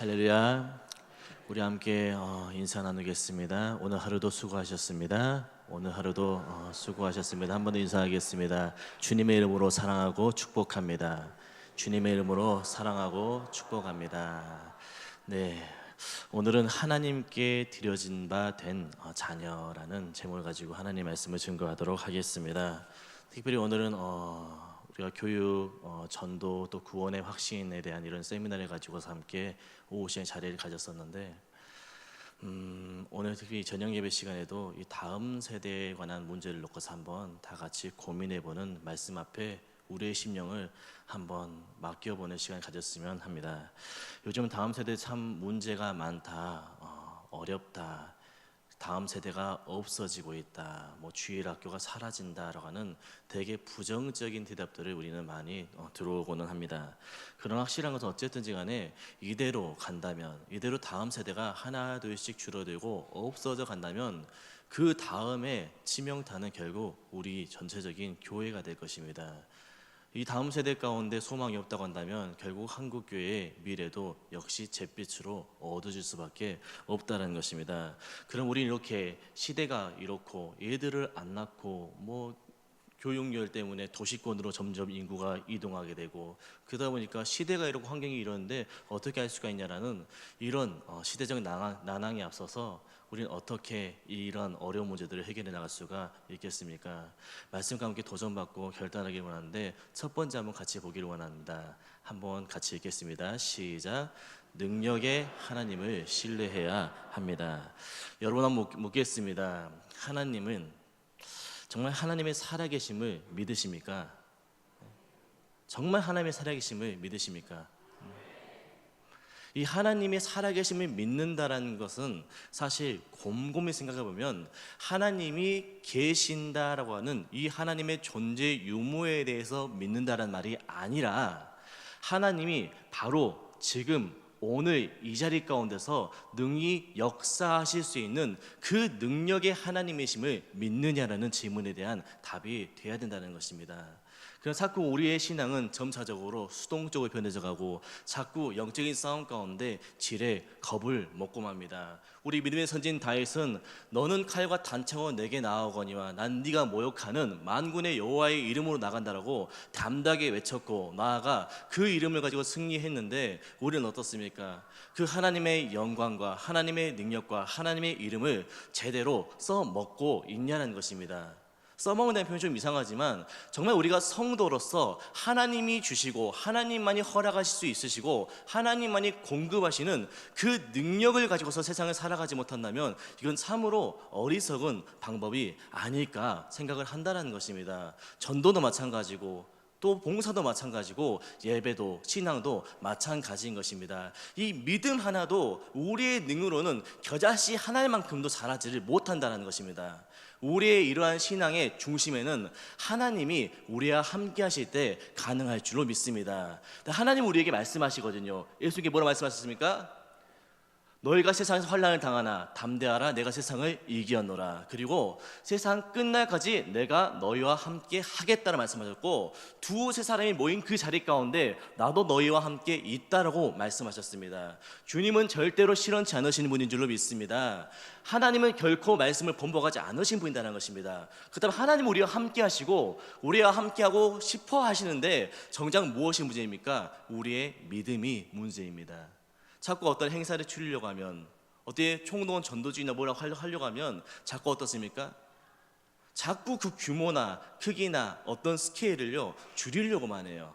할렐루야. 우리 함께 어, 인사 나누겠습니다. 오늘 하루도 수고하셨습니다. 오늘 하루도 어, 수고하셨습니다. 한 번 더 인사하겠습니다. 주님의 이름으로 사랑하고 축복합니다. 주님의 이름으로 사랑하고 축복합니다. 네. 오늘은 하나님께 드려진 바된 어, 자녀라는 제목을 가지고 하나님 말씀을 증거하도록 하겠습니다. 특별히 오늘은 어, 우리가 교육, 어, 전도 또 구원의 확신에 대한 이런 세미나를 가지고서 함께 오후 시간 자리를 가졌었는데 음, 오늘 특히 저녁 예배 시간에도 이 다음 세대에 관한 문제를 놓고서 한번 다 같이 고민해보는 말씀 앞에 우리의 심령을 한번 맡겨보는 시간을 가졌으면 합니다. 요즘 다음 세대 참 문제가 많다, 어, 어렵다. 다음 세대가 없어지고 있다. 뭐 주일 학교가 사라진다라고 하는 되게 부정적인 대답들을 우리는 많이 어, 들어오고는 합니다. 그러나 확실한 것은 어쨌든지 간에 이대로 간다면 이대로 다음 세대가 하나 둘씩 줄어들고 없어져 간다면 그 다음에 치명타는 결국 우리 전체적인 교회가 될 것입니다. 이 다음 세대 가운데 소망이 없다고 한다면 결국 한국 교회의 미래도 역시 잿빛으로 어두워질 수밖에 없다는 것입니다. 그럼 우리 이렇게 시대가 이렇고 얘들을 안 낳고 뭐 교육열 때문에 도시권으로 점점 인구가 이동하게 되고 그러다 보니까 시대가 이렇고 환경이 이러는데 어떻게 할 수가 있냐라는 이런 어, 시대적 난항, 난항에 앞서서 우리는 어떻게 이런 어려운 문제들을 해결해 나갈 수가 있겠습니까? 말씀과 함께 도전받고 결단하기를 원하는데 첫 번째 한번 같이 보기를 원합니다. 한번 같이 읽겠습니다. 시작. 능력의 하나님을 신뢰해야 합니다. 여러분 한번 묻- 묻겠습니다. 하나님은 정말 하나님의 살아계심을 믿으십니까? 정말 하나님의 살아계심을 믿으십니까? 이 하나님의 살아계심을 믿는다라는 것은 사실 곰곰이 생각해 보면 하나님이 계신다라고 하는 이 하나님의 존재 유무에 대해서 믿는다라는 말이 아니라 하나님이 바로 지금 오늘 이 자리 가운데서 능히 역사하실 수 있는 그 능력의 하나님이심을 믿느냐라는 질문에 대한 답이 돼야 된다는 것입니다. 그럼 자꾸 우리의 신앙은 점차적으로 수동적으로 변해져 가고 자꾸 영적인 싸움 가운데 지레 겁을 먹고 맙니다. 우리 믿음의 선진 다윗은 너는 칼과 단창으로 내게 나아오거니와 난 네가 모욕하는 만군의 여호와의 이름으로 나간다라고 담대하게 외쳤고 나아가 그 이름을 가지고 승리했는데 우리는 어떻습니까? 그 하나님의 영광과 하나님의 능력과 하나님의 이름을 제대로 써 먹고 있냐는 것입니다. 써먹는다는 표현이 좀 이상하지만 정말 우리가 성도로서 하나님이 주시고 하나님만이 허락하실 수 있으시고 하나님만이 공급하시는 그 능력을 가지고서 세상을 살아가지 못한다면 이건 참으로 어리석은 방법이 아닐까 생각을 한다는 것입니다. 전도도 마찬가지고 또 봉사도 마찬가지고 예배도 신앙도 마찬가지인 것입니다. 이 믿음 하나도 우리의 능으로는 겨자씨 하나만큼도 자라지를 못한다는 것입니다. 우리의 이러한 신앙의 중심에는 하나님이 우리와 함께 하실 때 가능할 줄로 믿습니다. 하나님 우리에게 말씀하시거든요. 예수님께 뭐라 말씀하셨습니까? 너희가 세상에서 환란을 당하나 담대하라 내가 세상을 이기었노라. 그리고 세상 끝날까지 내가 너희와 함께 하겠다는 말씀하셨고 두 세 사람이 모인 그 자리 가운데 나도 너희와 함께 있다라고 말씀하셨습니다. 주님은 절대로 실현치 않으시는 분인 줄로 믿습니다. 하나님은 결코 말씀을 번복하지 않으신 분이라는 것입니다. 그다음 하나님 우리와 함께 하시고 우리와 함께 하고 싶어 하시는데 정작 무엇이 문제입니까? 우리의 믿음이 문제입니다 자꾸 어떤 행사를 추리려고 하면 어떻게 총동원 전도주의나 뭐라고 하려- 하려고 하면 자꾸 어떻습니까? 자꾸 그 규모나 크기나 어떤 스케일을요 줄이려고만 해요.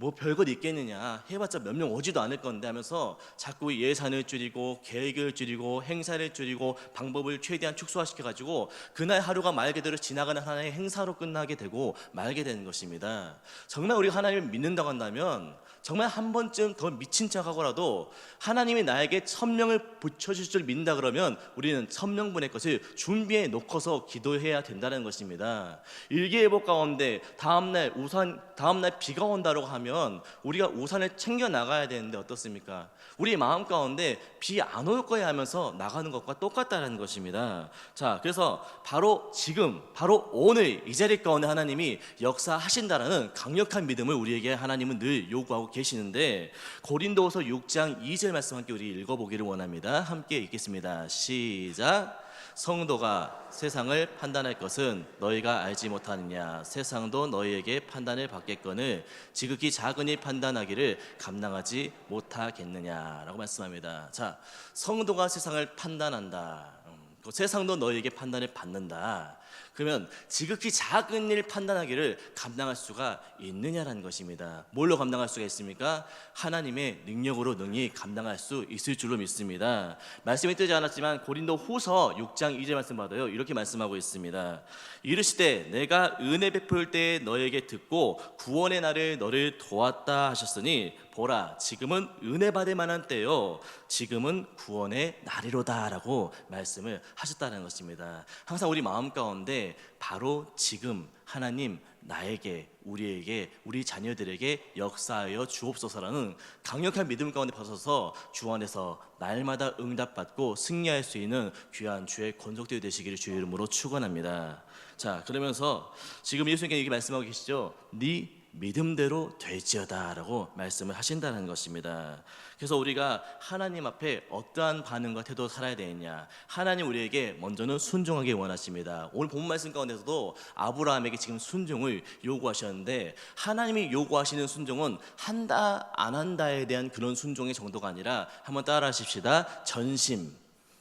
뭐 별것 있겠느냐 해봤자 몇 명 오지도 않을 건데 하면서 자꾸 예산을 줄이고 계획을 줄이고 행사를 줄이고 방법을 최대한 축소화시켜 가지고 그날 하루가 말 그대로 지나가는 하나의 행사로 끝나게 되고 말게 되는 것입니다. 정말 우리가 하나님을 믿는다고 한다면 정말 한 번쯤 더 미친 척하고라도 하나님이 나에게 천명을 붙여줄 줄 믿는다 그러면 우리는 천명분의 것을 준비해 놓고서 기도해야 된다는 것입니다. 일기예보 가운데 다음날 우산 다음날 비가 온다고 하면 우리가 우산을 챙겨 나가야 되는데 어떻습니까? 우리 마음 가운데 비 안 올 거야 하면서 나가는 것과 똑같다는 것입니다. 자, 그래서 바로 지금, 바로 오늘 이 자리 가운데 하나님이 역사하신다라는 강력한 믿음을 우리에게 하나님은 늘 요구하고 계시는데 고린도후서 6장 2절 말씀 함께 우리 읽어보기를 원합니다. 함께 읽겠습니다. 시작. 성도가 세상을 판단할 것은 너희가 알지 못하느냐 세상도 너희에게 판단을 받겠거늘 지극히 작은 일 판단하기를 감당하지 못하겠느냐라고 말씀합니다. 자, 성도가 세상을 판단한다. 음, 그 세상도 너희에게 판단을 받는다. 그러면 지극히 작은 일 판단하기를 감당할 수가 있느냐라는 것입니다. 뭘로 감당할 수가 있습니까? 하나님의 능력으로 능히 감당할 수 있을 줄로 믿습니다. 말씀이 뜨지 않았지만 고린도 후서 6장 2절 말씀 받아요. 이렇게 말씀하고 있습니다. 이르시되 내가 은혜 베풀 때 너에게 듣고 구원의 날을 너를 도왔다 하셨으니 보라 지금은 은혜 받을 만한 때요 지금은 구원의 날이로다라고 말씀을 하셨다는 것입니다. 항상 우리 마음 가운데 바로 지금 하나님 나에게 우리에게 우리 자녀들에게 역사하여 주옵소서라는 강력한 믿음 가운데 벗어서 주 안에서 날마다 응답받고 승리할 수 있는 귀한 주의 권속되어 되시기를 주의 이름으로 축원합니다. 자 그러면서 지금 예수님께 이렇게 말씀하고 계시죠. 네 믿음대로 될지어다라고 말씀을 하신다는 것입니다. 그래서 우리가 하나님 앞에 어떠한 반응과 태도 살아야 되느냐? 하나님 우리에게 먼저는 순종하기 원하십니다. 오늘 본 말씀 가운데서도 아브라함에게 지금 순종을 요구하셨는데 하나님이 요구하시는 순종은 한다 안 한다에 대한 그런 순종의 정도가 아니라 한번 따라하십시다. 전심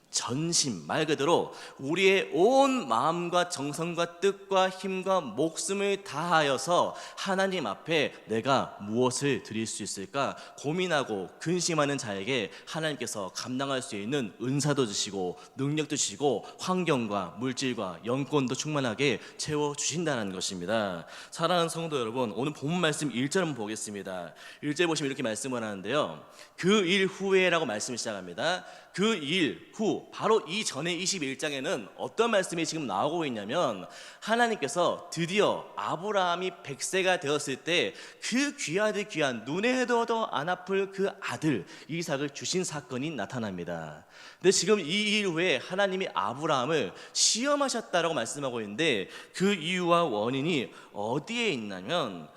전심 말 그대로 우리의 온 마음과 정성과 뜻과 힘과 목숨을 다하여서 하나님 앞에 내가 무엇을 드릴 수 있을까 고민하고 근심하는 자에게 하나님께서 감당할 수 있는 은사도 주시고 능력도 주시고 환경과 물질과 영권도 충만하게 채워 주신다는 것입니다. 사랑하는 성도 여러분, 오늘 본 말씀 1절 한번 보겠습니다. 1절 보시면 이렇게 말씀을 하는데요. 그 일 후에라고 말씀을 시작합니다. 그 일 후 바로 이 전에 21장에는 어떤 말씀이 지금 나오고 있냐면 하나님께서 드디어 아브라함이 100세가 되었을 때 그 귀하들 귀한 눈에 둬도 안 아플 그 아들 이삭을 주신 사건이 나타납니다. 근데 지금 이 일 후에 하나님이 아브라함을 시험하셨다라고 말씀하고 있는데 그 이유와 원인이 어디에 있냐면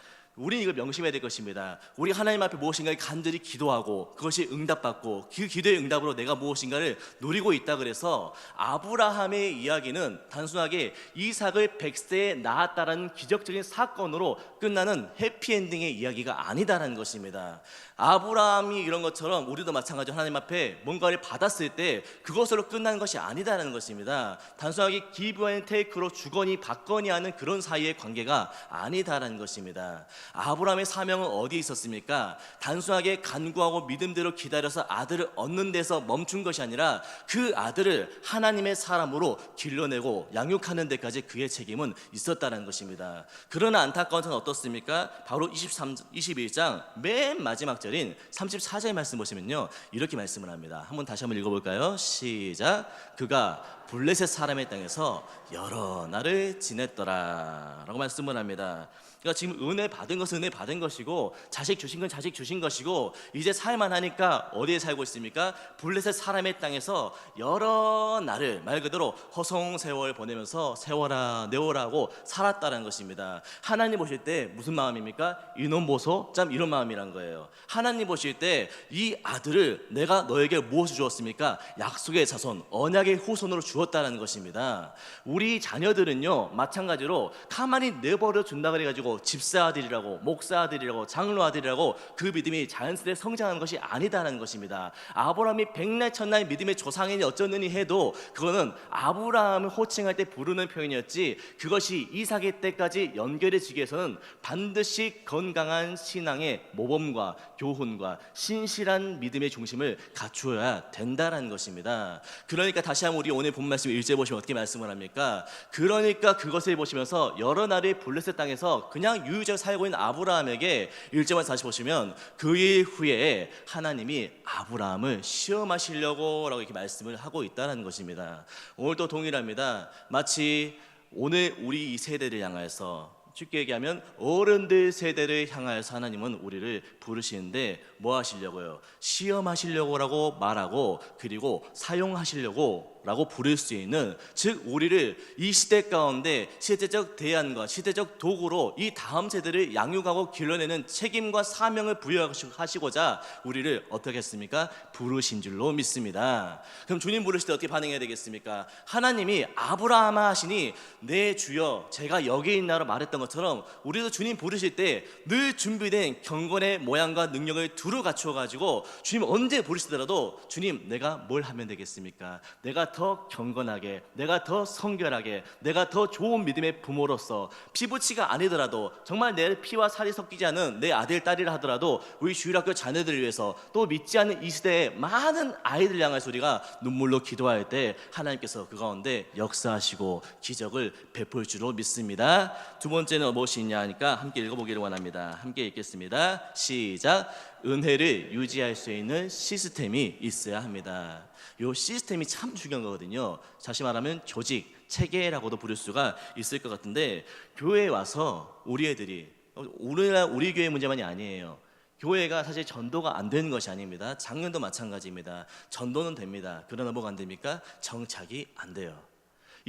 우리는 이걸 명심해야 될 것입니다. 우리 하나님 앞에 무엇인가를 간절히 기도하고 그것이 응답받고 그 기도의 응답으로 내가 무엇인가를 누리고 있다 그래서 아브라함의 이야기는 단순하게 이삭을 백세에 낳았다라는 기적적인 사건으로 끝나는 해피엔딩의 이야기가 아니다라는 것입니다. 아브라함이 이런 것처럼 우리도 마찬가지로 하나님 앞에 뭔가를 받았을 때 그것으로 끝나는 것이 아니다라는 것입니다. 단순하게 기브 앤 테이크로 주거니 받거니 하는 그런 사이의 관계가 아니다라는 것입니다. 아브라함의 사명은 어디에 있었습니까? 단순하게 간구하고 믿음대로 기다려서 아들을 얻는 데서 멈춘 것이 아니라 그 아들을 하나님의 사람으로 길러내고 양육하는 데까지 그의 책임은 있었다는 것입니다. 그러나 안타까운 것은 어떻습니까? 바로 23, 21장 맨 마지막 절인 34절 말씀 보시면요. 이렇게 말씀을 합니다. 한번 다시 한번 읽어볼까요? 시작. 그가 블레셋 사람의 땅에서 여러 날을 지냈더라 라고 말씀을 합니다. 그러니까 지금 은혜 받은 것은 은혜 받은 것이고 자식 주신 건 자식 주신 것이고 이제 살만 하니까 어디에 살고 있습니까? 블레셋 사람의 땅에서 여러 날을 말 그대로 허송 세월 보내면서 세워라 내워라고 살았다는 것입니다. 하나님 보실 때 무슨 마음입니까? 이놈 보소 참 이런 마음이란 거예요. 하나님 보실 때 이 아들을 내가 너에게 무엇을 주었습니까? 약속의 자손 언약의 후손으로 주었다는 것입니다. 우리 자녀들은요 마찬가지로 가만히 내버려 준다 그래가지고 집사 아들이라고 목사 아들이라고 장로 아들이라고 그 믿음이 자연스레 성장하는 것이 아니다라는 것입니다. 아브라함이 백날 천날 믿음의 조상이니 어쩌느니 해도 그거는 아브라함을 호칭할 때 부르는 표현이었지 그것이 이삭의 때까지 연결해지기 위해서는 반드시 건강한 신앙의 모범과 교훈과 신실한 믿음의 중심을 갖추어야 된다라는 것입니다. 그러니까 다시 한번 우리 오늘 본 말씀 일제 보시면 어떻게 말씀을 합니까? 그러니까 그것을 보시면서 여러 날의 블레셋 땅에서 그냥 유유자로 살고 있는 아브라함에게 일제만 다시 보시면 그 일 후에 하나님이 아브라함을 시험하시려고 라고 이렇게 말씀을 하고 있다는 것입니다. 오늘도 동일합니다. 마치 오늘 우리 이 세대를 향해서 쉽게 얘기하면 어른들 세대를 향하여서 하나님은 우리를 부르시는데 뭐 하시려고요? 시험하시려고라고 말하고 그리고 사용하시려고 라고 부를 수 있는 즉 우리를 이 시대 가운데 시대적 대안과 시대적 도구로 이 다음 세대를 양육하고 길러내는 책임과 사명을 부여하시고자 우리를 어떻게 했습니까? 부르신 줄로 믿습니다. 그럼 주님 부르실 때 어떻게 반응해야 되겠습니까? 하나님이 아브라함 하시니 내 주여 제가 여기 있나로 말했던 것처럼 우리도 주님 부르실 때 늘 준비된 경건의 모양과 능력을 두루 갖추어 가지고 주님 언제 부르시더라도 주님 내가 뭘 하면 되겠습니까? 내가 더 경건하게 내가 더 성결하게 내가 더 좋은 믿음의 부모로서 피부치가 아니더라도 정말 내 피와 살이 섞이지 않은 내 아들 딸이라 하더라도 우리 주일학교 자녀들을 위해서 또 믿지 않는 이 시대의 많은 아이들 향해서 우리가 눈물로 기도할 때 하나님께서 그 가운데 역사하시고 기적을 베풀 줄로 믿습니다. 두 번째는 무엇이 있냐 하니까 함께 읽어보기를 원합니다. 함께 읽겠습니다. 시작. 은혜를 유지할 수 있는 시스템이 있어야 합니다. 이 시스템이 참 중요한 거거든요. 다시 말하면 조직, 체계라고도 부를 수가 있을 것 같은데 교회에 와서 우리 애들이 우리나 우리 교회 문제만이 아니에요. 교회가 사실 전도가 안 되는 것이 아닙니다. 작년도 마찬가지입니다. 전도는 됩니다. 그러나 뭐가 안 됩니까? 정착이 안 돼요.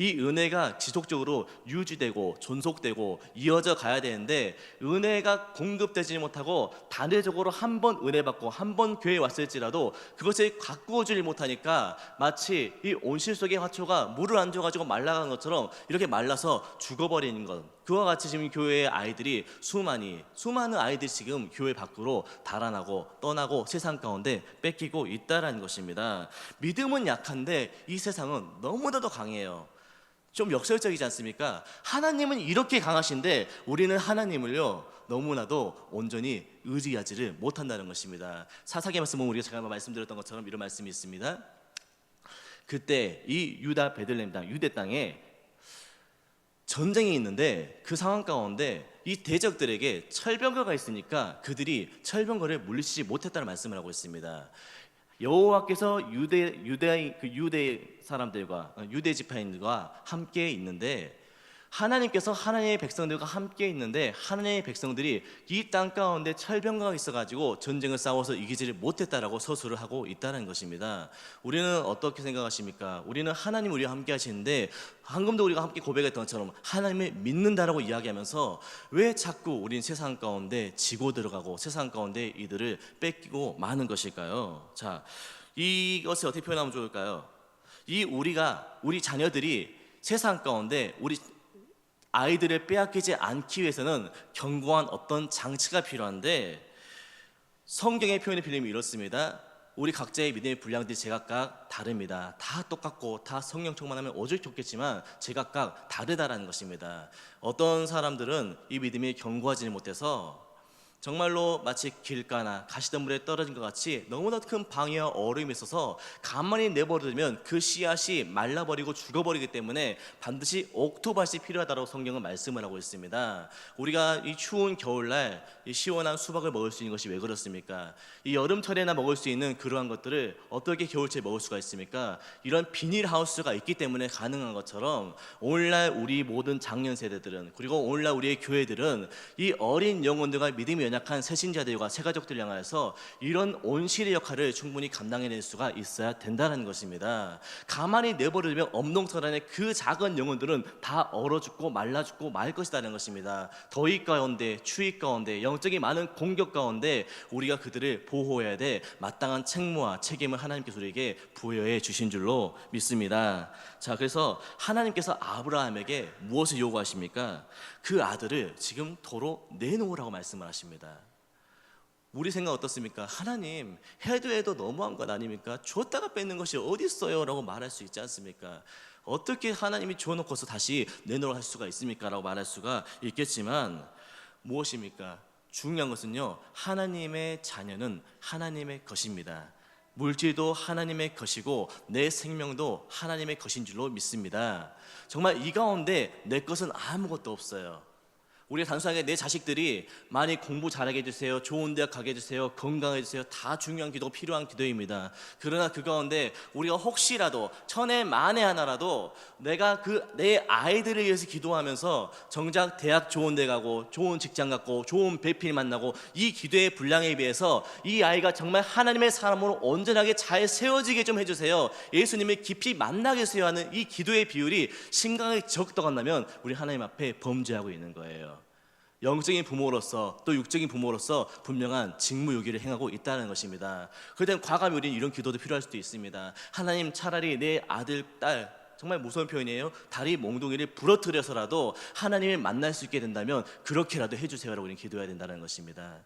이 은혜가 지속적으로 유지되고 존속되고 이어져 가야 되는데 은혜가 공급되지 못하고 단회적으로 한 번 은혜 받고 한 번 교회에 왔을지라도 그것을 가꾸어주지 못하니까 마치 이 온실 속의 화초가 물을 안 줘가지고 말라간 것처럼 이렇게 말라서 죽어버리는 것. 그와 같이 지금 교회의 아이들이 수많이 수많은 아이들이 지금 교회 밖으로 달아나고 떠나고 세상 가운데 뺏기고 있다라는 것입니다. 믿음은 약한데 이 세상은 너무나도 강해요 좀 역설적이지 않습니까? 하나님은 이렇게 강하신데 우리는 하나님을요 너무나도 온전히 의지하지를 못한다는 것입니다. 사사기 말씀 보면 우리가 제가 말씀드렸던 것처럼 이런 말씀이 있습니다. 그때 이 유다 베들레헴 땅 유대 땅에 전쟁이 있는데 그 상황 가운데 이 대적들에게 철병거가 있으니까 그들이 철병거를 물리치지 못했다는 말씀을 하고 있습니다. 여호와께서 유대 유대 그 유대 사람들과 어, 유대 지파인들과 함께 있는데 하나님께서 하나님의 백성들과 함께 있는데 하나님의 백성들이 이 땅 가운데 철병거가 있어가지고 전쟁을 싸워서 이기지를 못했다라고 서술을 하고 있다는 것입니다. 우리는 어떻게 생각하십니까? 우리는 하나님 우리와 함께 하시는데 방금도 우리가 함께 고백했던 것처럼 하나님을 믿는다라고 이야기하면서 왜 자꾸 우린 세상 가운데 지고 들어가고 세상 가운데 이들을 뺏기고 마는 것일까요? 자, 이것을 어떻게 표현하면 좋을까요? 이 우리가 우리 자녀들이 세상 가운데 우리 아이들을 빼앗기지 않기 위해서는 견고한 어떤 장치가 필요한데 성경의 표현의 필름이 이렇습니다. 우리 각자의 믿음의 분량들이 제각각 다릅니다. 다 똑같고 다 성령 충만하면 오직 좋겠지만 제각각 다르다라는 것입니다. 어떤 사람들은 이 믿음이 견고하지 못해서 정말로 마치 길가나 가시덤불에 떨어진 것 같이 너무나 큰 방해와 어려움이 있어서 가만히 내버려두면 그 씨앗이 말라버리고 죽어버리기 때문에 반드시 옥토밭이 필요하다고 성경은 말씀을 하고 있습니다. 우리가 이 추운 겨울날 이 시원한 수박을 먹을 수 있는 것이 왜 그렇습니까? 이 여름철에나 먹을 수 있는 그러한 것들을 어떻게 겨울철에 먹을 수가 있습니까? 이런 비닐 하우스가 있기 때문에 가능한 것처럼 오늘날 우리 모든 장년 세대들은 그리고 오늘날 우리의 교회들은 이 어린 영혼들과 믿음이 연약한 새신자들과 새가족들 향하여서 이런 온실의 역할을 충분히 감당해낼 수가 있어야 된다는 것입니다. 가만히 내버려두면 엄동설안의 그 작은 영혼들은 다 얼어 죽고 말라 죽고 말 것이라는 것입니다. 더위 가운데 추위 가운데 영적인 많은 공격 가운데 우리가 그들을 보호해야 돼 마땅한 책무와 책임을 하나님께서 우리에게 부여해 주신 줄로 믿습니다. 자, 그래서 하나님께서 아브라함에게 무엇을 요구하십니까? 그 아들을 지금 도로 내놓으라고 말씀을 하십니다. 우리 생각 어떻습니까? 하나님 해도 해도 너무한 것 아닙니까? 줬다가 뺏는 것이 어디 있어요? 라고 말할 수 있지 않습니까? 어떻게 하나님이 줘놓고서 다시 내놓으라 할 수가 있습니까? 라고 말할 수가 있겠지만 무엇입니까? 중요한 것은요 하나님의 자녀는 하나님의 것입니다 물질도 하나님의 것이고 내 생명도 하나님의 것인 줄로 믿습니다 정말 이 가운데 내 것은 아무것도 없어요 우리가 단순하게 내 자식들이 많이 공부 잘하게 해주세요. 좋은 대학 가게 해주세요. 건강해주세요. 다 중요한 기도가 필요한 기도입니다. 그러나 그 가운데 우리가 혹시라도 천에 만에 하나라도 내가 그 내 아이들을 위해서 기도하면서 정작 대학 좋은 데 가고 좋은 직장 갖고 좋은 배필 만나고 이 기도의 분량에 비해서 이 아이가 정말 하나님의 사람으로 온전하게 잘 세워지게 좀 해주세요. 예수님을 깊이 만나게 해주세요 하는 이 기도의 비율이 심각하게 적더간다면 우리 하나님 앞에 범죄하고 있는 거예요. 영적인 부모로서 또 육적인 부모로서 분명한 직무유기를 행하고 있다는 것입니다. 땐 과감히 우리는 이런 기도도 필요할 수도 있습니다. 하나님 차라리 내 아들, 딸 정말 무서운 표현이에요. 다리 몽둥이를 부러뜨려서라도 하나님을 만날 수 있게 된다면 그렇게라도 해주세요라고 우리는 기도해야 된다는 것입니다.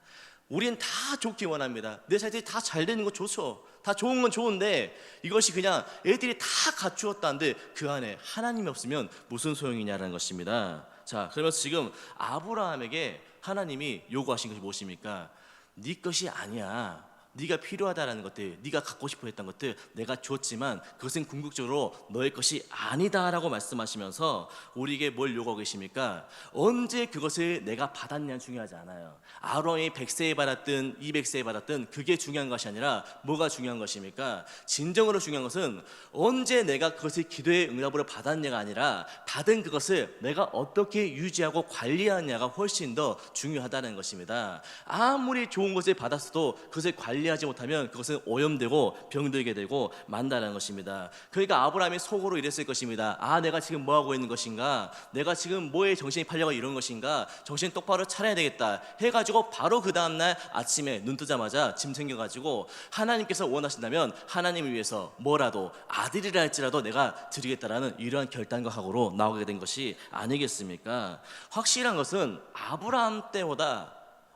우리는 다 좋기 원합니다. 내 자식들이 다 잘 되는 거 좋죠. 다 좋은 건 좋은데 이것이 그냥 애들이 다 갖추었다는데 그 안에 하나님이 없으면 무슨 소용이냐라는 것입니다. 자, 그러면서 지금 아브라함에게 하나님이 요구하신 것이 무엇입니까? 네 것이 아니야. 네가 필요하다라는 것들, 네가 갖고 싶어 했던 것들 내가 줬지만 그것은 궁극적으로 너의 것이 아니다라고 말씀하시면서 우리에게 뭘 요구하고 계십니까? 언제 그것을 내가 받았냐 중요하지 않아요. 아론이 100세에 받았든 200세에 받았든 그게 중요한 것이 아니라 뭐가 중요한 것입니까? 진정으로 중요한 것은 언제 내가 그것을 기도의 응답으로 받았냐가 아니라 받은 그것을 내가 어떻게 유지하고 관리하느냐가 훨씬 더 중요하다는 것입니다. 아무리 좋은 것을 받았어도 그것을 관리 하지 못하면 그것은 오염되고 병들게 되고 만다는 것입니다. 그러니까 아브라함이 속으로 이랬을 것입니다. 아, 내가 지금 뭐 하고 있는 것인가? 내가 지금 뭐에 정신이 팔려가 이런 것인가? 정신 똑바로 차려야 되겠다. 해가지고 바로 그 다음 날 아침에 눈 뜨자마자 짐 챙겨가지고 하나님께서 원하신다면 하나님을 위해서 뭐라도 아들이라 할지라도 내가 드리겠다라는 이러한 결단과 각오로 나오게 된 것이 아니겠습니까? 확실한 것은 아브라함 때보다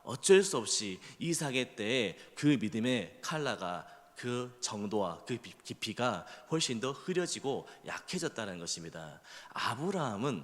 어쩔 수 없이 이삭의 때에 그 믿음의 칼라가 그 정도와 그 비- 깊이가 훨씬 더 흐려지고 약해졌다는 것입니다. 아브라함은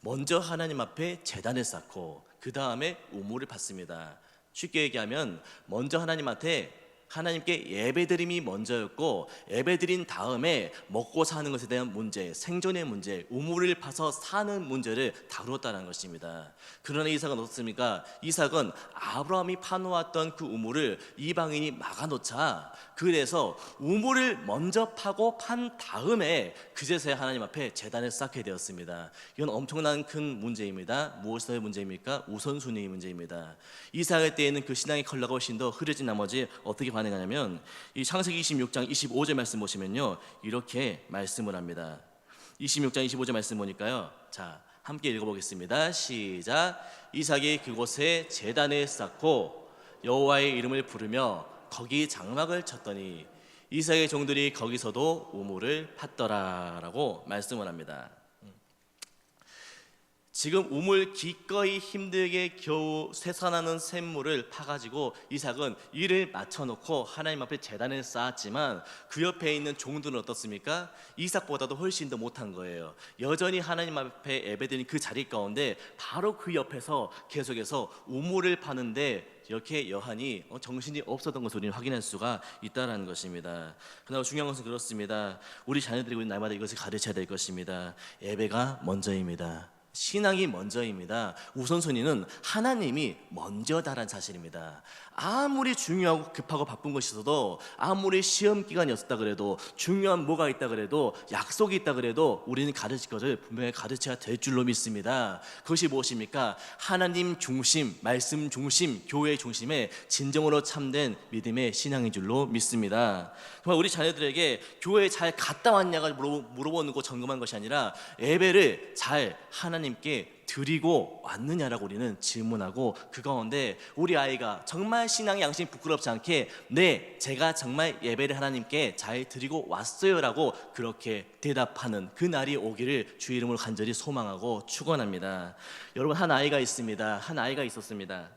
먼저 하나님 앞에 재단을 쌓고 그 다음에 우물을 받습니다. 쉽게 얘기하면 먼저 하나님한테 하나님께 예배드림이 먼저였고 예배드린 다음에 먹고 사는 것에 대한 문제, 생존의 문제, 우물을 파서 사는 문제를 다루었다는 것입니다. 그러나 이삭은 어떻습니까? 이삭은 아브라함이 파놓았던 그 우물을 이방인이 막아놓자 그래서 우물을 먼저 파고 판 다음에 그제서야 하나님 앞에 재단을 쌓게 되었습니다. 이건 엄청난 큰 문제입니다. 무엇의 문제입니까? 우선순위의 문제입니다. 이삭의 때에는 그 신앙의 컬러가 훨씬 더 흐려진 나머지 어떻게 반응하냐면 이 창세기 26장 25절 말씀 보시면요 이렇게 말씀을 합니다. 26장 25절 말씀 보니까요. 자, 함께 읽어보겠습니다. 시작. 이삭이 그곳에 재단을 쌓고 여호와의 이름을 부르며 거기 장막을 쳤더니 이삭의 종들이 거기서도 우물을 팠더라라고 말씀을 합니다. 지금 우물 기꺼이 힘들게 겨우 쇠산하는 샘물을 파가지고 이삭은 이를 맞춰놓고 하나님 앞에 재단을 쌓았지만 그 옆에 있는 종들은 어떻습니까? 이삭보다도 훨씬 더 못한 거예요. 여전히 하나님 앞에 예배드린 그 자리 가운데 바로 그 옆에서 계속해서 우물을 파는데 이렇게 여한이 어, 정신이 없었던 것을 우리는 확인할 수가 있다는 것입니다. 그러나 중요한 것은 그렇습니다. 우리 자녀들이 우리 날마다 이것을 가르쳐야 될 것입니다. 예배가 먼저입니다. 신앙이 먼저입니다. 우선순위는 하나님이 먼저다란 사실입니다. 아무리 중요하고 급하고 바쁜 것이 있어도 아무리 시험 기간이었다 그래도 중요한 뭐가 있다 그래도 약속이 있다 그래도 우리는 가르칠 것을 분명히 가르쳐야 될 줄로 믿습니다. 그것이 무엇입니까? 하나님 중심, 말씀 중심, 교회 중심의 진정으로 참된 믿음의 신앙인 줄로 믿습니다. 정말 우리 자녀들에게 교회에 잘 갔다 왔냐가 물어- 물어보는 거 점검한 것이 아니라 예배를 잘 하나님 께 드리고 왔느냐라고 우리는 질문하고 그 가운데 우리 아이가 정말 신앙의 양심이 부끄럽지 않게 네 제가 정말 예배를 하나님께 잘 드리고 왔어요라고 그렇게 대답하는 그 날이 오기를 주 이름으로 간절히 소망하고 축원합니다. 여러분 한 아이가 있습니다. 한 아이가 있었습니다.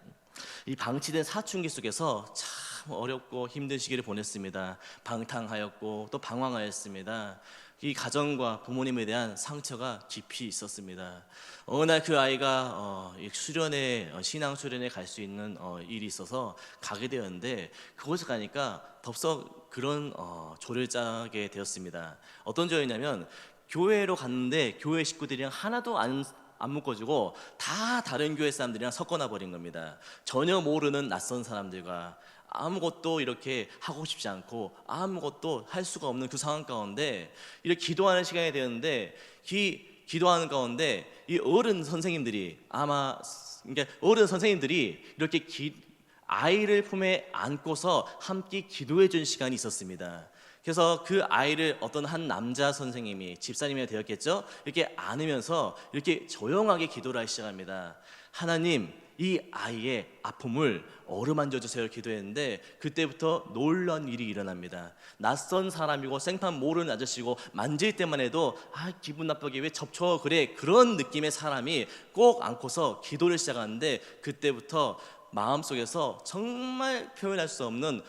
이 방치된 사춘기 속에서 참 어렵고 힘든 시기를 보냈습니다. 방탕하였고 또 방황하였습니다. 이 가정과 부모님에 대한 상처가 깊이 있었습니다. 어느 날 그 아이가 어, 이 수련회 어, 신앙 수련회 갈 수 있는 어, 일이 있어서 가게 되었는데 그곳에 가니까 덥석 그런 어, 조를 짜게 되었습니다. 어떤 조였냐면 교회로 갔는데 교회 식구들이랑 하나도 안안 묶어주고 다 다른 교회 사람들이랑 섞어놔 버린 겁니다. 전혀 모르는 낯선 사람들과 아무것도 이렇게 하고 싶지 않고 아무것도 할 수가 없는 그 상황 가운데 이렇게 기도하는 시간이 되었는데 기 기도하는 가운데 이 어른 선생님들이 아마 그러니까 어른 선생님들이 이렇게 기, 아이를 품에 안고서 함께 기도해 준 시간이 있었습니다. 그래서 그 아이를 어떤 한 남자 선생님이 집사님이 되었겠죠. 이렇게 안으면서 이렇게 조용하게 기도를 하기 시작합니다. 하나님, 이 아이의 아픔을 어루만져 주세요 기도했는데 그때부터 놀란 일이 일어납니다. 낯선 사람이고 생판 모르는 아저씨고 만질 때만 해도 아 기분 나쁘게 왜 접촉 그래 그런 느낌의 사람이 꼭 안고서 기도를 시작하는데 그때부터 마음속에서 정말 표현할 수 없는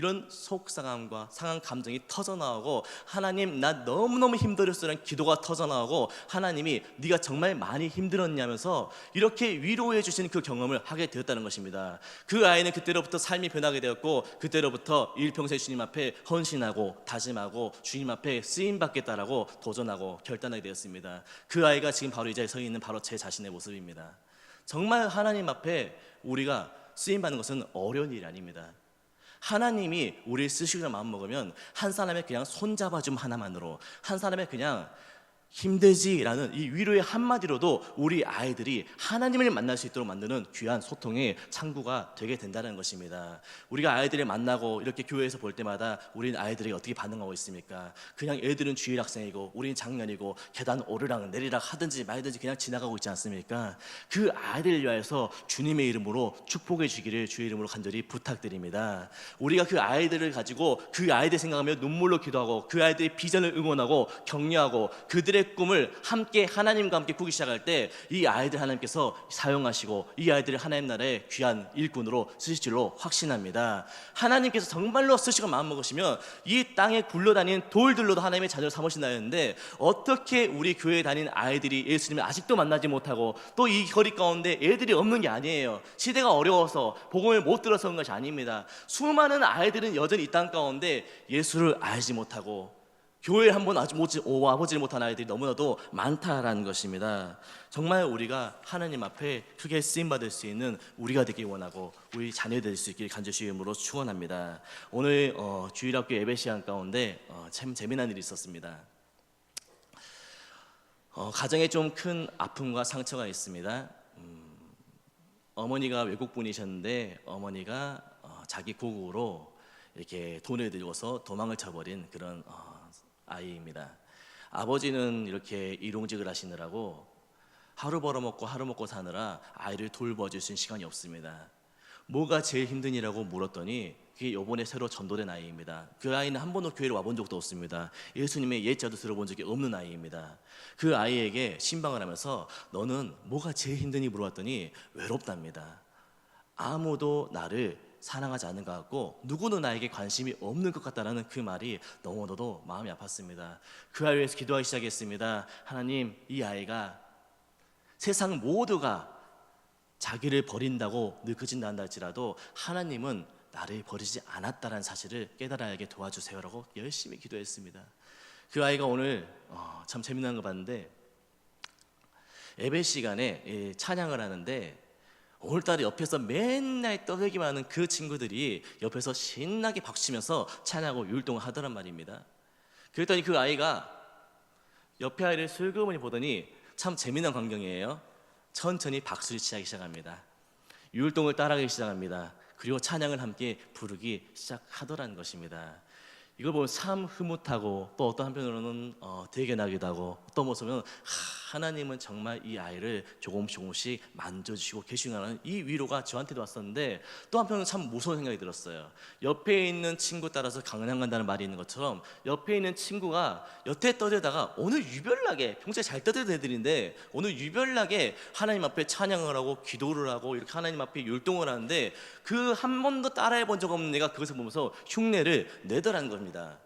이런 속상함과 상한 감정이 터져 나오고 하나님 나 너무너무 힘들었어라는 기도가 터져 나오고 하나님이 네가 정말 많이 힘들었냐면서 이렇게 위로해 주시는 그 경험을 하게 되었다는 것입니다. 그 아이는 그때로부터 삶이 변하게 되었고 그때로부터 일평생 주님 앞에 헌신하고 다짐하고 주님 앞에 쓰임 받겠다라고 도전하고 결단하게 되었습니다. 그 아이가 지금 바로 이 자리에 서 있는 바로 제 자신의 모습입니다. 정말 하나님 앞에 우리가 쓰임 받는 것은 어려운 일이 아닙니다. 하나님이 우리를 쓰시기로 마음 먹으면 한 사람의 그냥 손잡아줌 하나만으로 한 사람의 그냥 힘들지라는 이 위로의 한마디로도 우리 아이들이 하나님을 만날 수 있도록 만드는 귀한 소통의 창구가 되게 된다는 것입니다. 우리가 아이들을 만나고 이렇게 교회에서 볼 때마다 우리는 아이들이 어떻게 반응하고 있습니까? 그냥 애들은 주일 학생이고 우리는 작년이고 계단 오르락 내리락 하든지 말든지 그냥 지나가고 있지 않습니까? 그 아이들을 위하여서 주님의 이름으로 축복해 주기를 주의 이름으로 간절히 부탁드립니다. 우리가 그 아이들을 가지고 그 아이들 생각하며 눈물로 기도하고 그 아이들의 비전을 응원하고 격려하고 그들의 꿈을 함께 하나님과 함께 꾸기 시작할 때 이 아이들 하나님께서 사용하시고 이 아이들을 하나님 나라의 귀한 일꾼으로 쓰실 줄로 확신합니다. 하나님께서 정말로 쓰시고 마음 먹으시면 이 땅에 굴러다니는 돌들로도 하나님의 자녀를 삼으신다 했는데 어떻게 우리 교회에 다니는 아이들이 예수님을 아직도 만나지 못하고 또 이 거리 가운데 애들이 없는 게 아니에요. 시대가 어려워서 복음을 못 들어서 그런 것이 아닙니다. 수많은 아이들은 여전히 이 땅 가운데 예수를 알지 못하고 교회에 한번 아주 모지 와보지를 못한 아이들이 너무나도 많다라는 것입니다. 정말 우리가 하나님 앞에 크게 쓰임 받을 수 있는 우리가 되길 원하고 우리 자녀 될 수 있길 간절히 이름으로 축원합니다. 오늘 어, 주일학교 예배 시간 가운데 어, 참 재미난 일이 있었습니다. 어, 가정에 좀 큰 아픔과 상처가 있습니다. 음, 어머니가 외국 분이셨는데 어머니가 어, 자기 고국으로 이렇게 돈을 들고서 도망을 쳐버린 그런 어, 아이입니다. 아버지는 이렇게 일용직을 하시느라고 하루 벌어먹고 하루 먹고 사느라 아이를 돌봐줄 수 있는 시간이 없습니다. 뭐가 제일 힘드니라고 물었더니 그게 요번에 새로 전도된 아이입니다. 그 아이는 한 번도 교회를 와본 적도 없습니다. 예수님의 예자도 들어본 적이 없는 아이입니다. 그 아이에게 신방을 하면서 너는 뭐가 제일 힘드니 물어봤더니 외롭답니다. 아무도 나를 사랑하지 않는 것 같고 누구도 나에게 관심이 없는 것 같다라는 그 말이 너무나도 마음이 아팠습니다. 그 아이를 위해서 기도하기 시작했습니다. 하나님, 이 아이가 세상 모두가 자기를 버린다고 느껴진다 할지라도 하나님은 나를 버리지 않았다는 사실을 깨달아야게 도와주세요라고 열심히 기도했습니다. 그 아이가 오늘 어, 참 재미난 거 봤는데 예배 시간에 예, 찬양을 하는데 오늘따라 옆에서 맨날 떠들기만 하는 그 친구들이 옆에서 신나게 박치면서 찬양하고 율동을 하더란 말입니다. 그랬더니 그 아이가 옆에 아이를 슬그머니 보더니 참 재미난 광경이에요. 천천히 박수를 치기 시작합니다. 율동을 따라하기 시작합니다. 그리고 찬양을 함께 부르기 시작하더라는 것입니다. 이걸 보면 참 흐뭇하고 또 어떤 한편으로는 어, 대견하기도 하고 또 모습은 하, 하나님은 정말 이 아이를 조금씩 조금씩 만져주시고 계시구나라는 이 위로가 저한테도 왔었는데 또 한편으로는 참 무서운 생각이 들었어요. 옆에 있는 친구 따라서 강연 간다는 말이 있는 것처럼 옆에 있는 친구가 여태 떠들다가 오늘 유별나게 평소에 잘 떠들던 애들인데 오늘 유별나게 하나님 앞에 찬양을 하고 기도를 하고 이렇게 하나님 앞에 율동을 하는데 그 한 번도 따라해 본 적 없는 내가 그것을 보면서 흉내를 내더라는 겁니다.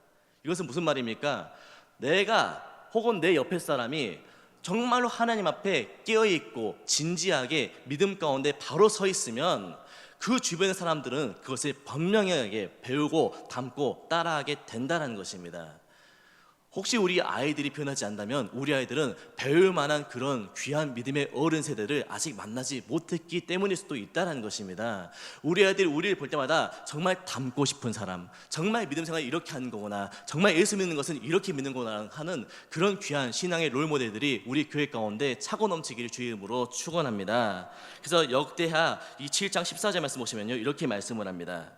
이것은 무슨 말입니까? 내가 혹은 내 옆에 사람이 정말로 하나님 앞에 깨어 있고 진지하게 믿음 가운데 바로 서 있으면 그 주변의 사람들은 그것을 분명하게 배우고 담고 따라하게 된다는 것입니다. 혹시 우리 아이들이 변하지 않다면 우리 아이들은 배울 만한 그런 귀한 믿음의 어른 세대를 아직 만나지 못했기 때문일 수도 있다는 것입니다. 우리 아이들이 우리를 볼 때마다 정말 닮고 싶은 사람, 정말 믿음 생활 이렇게 하는 거구나, 정말 예수 믿는 것은 이렇게 믿는 거구나 하는 그런 귀한 신앙의 롤 모델들이 우리 교회 가운데 차고 넘치기를 주의 이름으로 축원합니다. 그래서 역대하 이 7장 14절 말씀 보시면요 이렇게 말씀을 합니다.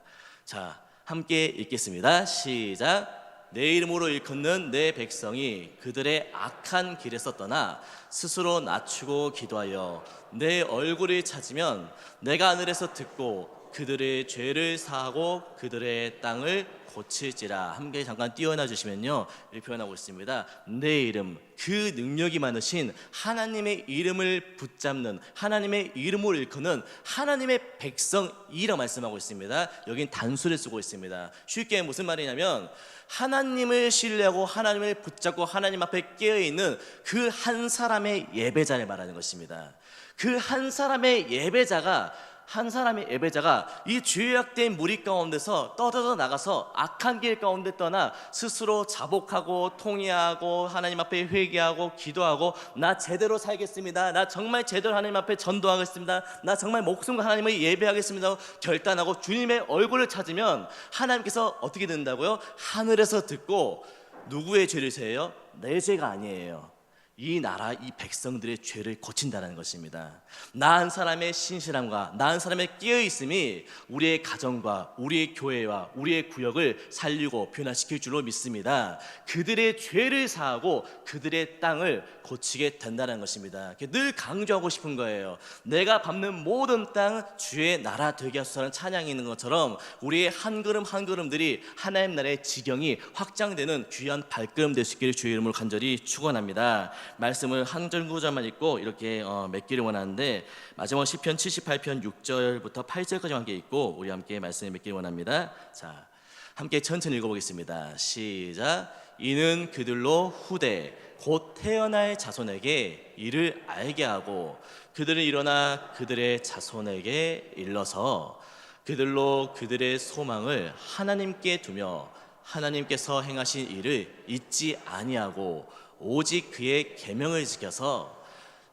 자, 함께 읽겠습니다. 시작. 내 이름으로 일컫는 내 백성이 그들의 악한 길에서 떠나 스스로 낮추고 기도하여 내 얼굴을 찾으면 내가 하늘에서 듣고 그들의 죄를 사하고 그들의 땅을 고칠지라. 함께 잠깐 띄워놔 주시면요. 이렇게 표현하고 있습니다. 내 이름 그 능력이 많으신 하나님의 이름을 붙잡는 하나님의 이름을 일컫는 하나님의 백성이라 말씀하고 있습니다. 여긴 단수를 쓰고 있습니다. 쉽게 무슨 말이냐면 하나님을 신뢰하고 하나님을 붙잡고 하나님 앞에 깨어 있는 그 한 사람의 예배자를 말하는 것입니다. 그 한 사람의 예배자가 한 사람의 예배자가 이 죄악된 무리 가운데서 떠들어 나가서 악한 길 가운데 떠나 스스로 자복하고 통회하고 하나님 앞에 회개하고 기도하고 나 제대로 살겠습니다. 나 정말 제대로 하나님 앞에 전도하겠습니다. 나 정말 목숨과 하나님을 예배하겠습니다. 결단하고 주님의 얼굴을 찾으면 하나님께서 어떻게 된다고요? 하늘에서 듣고 누구의 죄를 세요? 내 죄가 아니에요. 이 나라 이 백성들의 죄를 고친다는 것입니다. 나 한 사람의 신실함과 나 한 사람의 끼어 있음이 우리의 가정과 우리의 교회와 우리의 구역을 살리고 변화시킬 줄로 믿습니다. 그들의 죄를 사하고 그들의 땅을 고치게 된다는 것입니다. 늘 강조하고 싶은 거예요. 내가 밟는 모든 땅 주의 나라 되게 하소서라는 찬양이 있는 것처럼 우리의 한 걸음 한 걸음들이 하나님 나라의 지경이 확장되는 귀한 발걸음 될 수 있기를 주의 이름으로 간절히 축원합니다. 말씀을 한 절 구절만 읽고 이렇게 어, 맺기를 원하는데 마지막 시편 78편 6절부터 8절까지 함께 읽고 우리 함께 말씀을 맺기를 원합니다. 자, 함께 천천히 읽어보겠습니다. 시작. 이는 그들로 후대 곧 태어날 자손에게 이를 알게 하고 그들은 일어나 그들의 자손에게 일러서 그들로 그들의 소망을 하나님께 두며 하나님께서 행하신 일을 잊지 아니하고 오직 그의 계명을 지켜서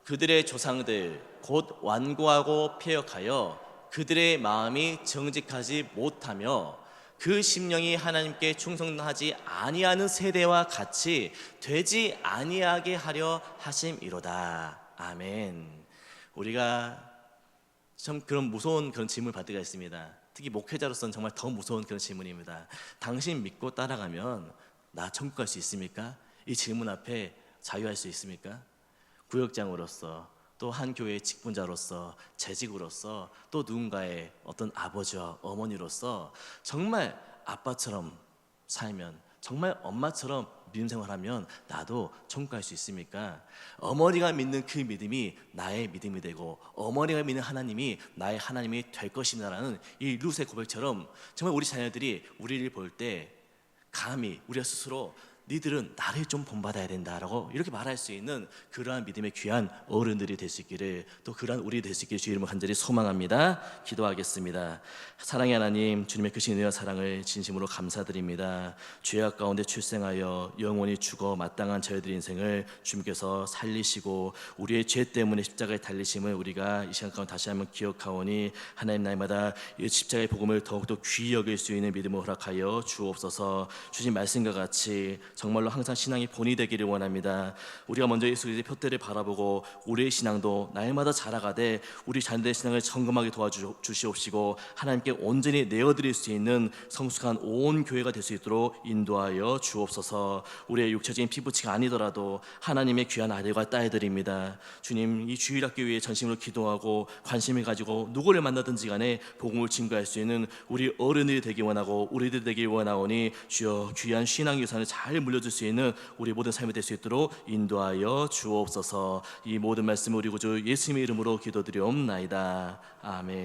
그들의 조상들 곧 완고하고 폐역하여 그들의 마음이 정직하지 못하며 그 심령이 하나님께 충성하지 아니하는 세대와 같이 되지 아니하게 하려 하심이로다. 아멘. 우리가 참 그런 무서운 그런 질문을 받을 때가 있습니다. 특히 목회자로서는 정말 더 무서운 그런 질문입니다. 당신 믿고 따라가면 나 천국 갈 수 있습니까? 이 질문 앞에 자유할 수 있습니까? 구역장으로서 또 한 교회의 직분자로서 재직으로서 또 누군가의 어떤 아버지와 어머니로서 정말 아빠처럼 살면 정말 엄마처럼 믿음 생활하면 나도 천국 갈 수 있습니까? 어머니가 믿는 그 믿음이 나의 믿음이 되고 어머니가 믿는 하나님이 나의 하나님이 될 것이다라는 이 룻의 고백처럼 정말 우리 자녀들이 우리를 볼 때 감히 우리가 스스로 니들은 나를 좀 본받아야 된다라고 이렇게 말할 수 있는 그러한 믿음의 귀한 어른들이 될 수 있기를 또 그러한 우리 될 수 있기를 주의 이름으로 간절히 소망합니다. 기도하겠습니다. 사랑의 하나님 주님의 크신 은혜와 사랑을 진심으로 감사드립니다. 죄악 가운데 출생하여 영원히 죽어 마땅한 저희들의 인생을 주님께서 살리시고 우리의 죄 때문에 십자가에 달리심을 우리가 이 시간 가운데 다시 한번 기억하오니 하나님 날마다 이 십자가의 복음을 더욱더 귀히 여길 수 있는 믿음을 허락하여 주옵소서 주신 말씀과 같이 정말로 항상 신앙이 본이 되기를 원합니다. 우리가 먼저 예수 그리스도의 표대를 바라보고 우리의 신앙도 날마다 자라가되 우리 자녀들의 신앙을 점검하게 도와주시옵시고 하나님께 온전히 내어드릴 수 있는 성숙한 온 교회가 될 수 있도록 인도하여 주옵소서. 우리의 육체적인 피부치가 아니더라도 하나님의 귀한 아들과 딸들입니다. 주님 이 주일 학교 위해 전심으로 기도하고 관심을 가지고 누구를 만나든지 간에 복음을 증거할 수 있는 우리 어른들이 되기 원하고 우리들 되기 원하오니 주여 귀한 신앙 유산을 잘 물려줄 수 있는 우리 모든 삶이 될 수 있도록 인도하여 주옵소서. 이 모든 말씀 우리 구주 예수님의 이름으로 기도드리옵나이다. 아멘.